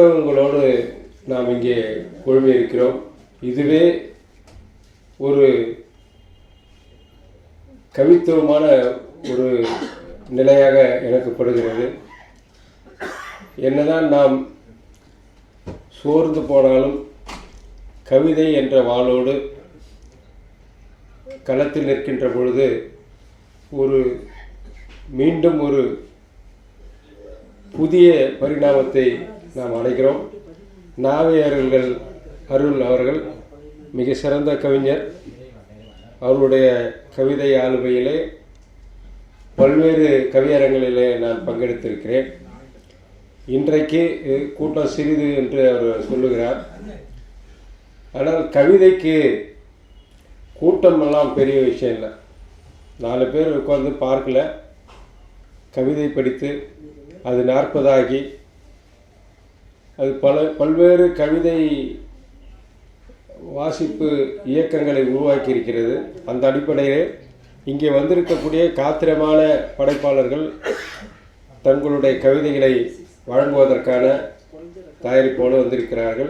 புத்தகங்களோடு நாம் இங்கே குழுமி இதுவே ஒரு கவித்துவமான ஒரு நிலையாக எனக்கு படுகிறது. என்னதான் நாம் சோர்ந்து போனாலும் கவிதை என்ற வாளோடு களத்தில் நிற்கின்ற பொழுது ஒரு மீண்டும் ஒரு புதிய பரிணாமத்தை நாம் அழைக்கிறோம். நாவையர்கள் அருள் அவர்கள் மிக சிறந்த கவிஞர். அவருடைய கவிதை ஆளுமையிலே பல்வேறு கவியரங்களிலே நான் பங்கெடுத்திருக்கிறேன். இன்றைக்கு கூட்டம் சிறிது என்று அவர் சொல்லுகிறார். ஆனால் கவிதைக்கு கூட்டமெல்லாம் பெரிய விஷயம் இல்லை. நாலு பேர் உட்காந்து பார்க்கல. கவிதை படித்து அது நாற்பதாகி அது பல பல்வேறு கவிதை வாசிப்பு இயக்கங்களை உருவாக்கியிருக்கிறது. அந்த அடிப்படையில் இங்கே வந்திருக்கக்கூடிய காத்திரமான படைப்பாளர்கள் தங்களுடைய கவிதைகளை வழங்குவதற்கான தயாரிப்போடு வந்திருக்கிறார்கள்.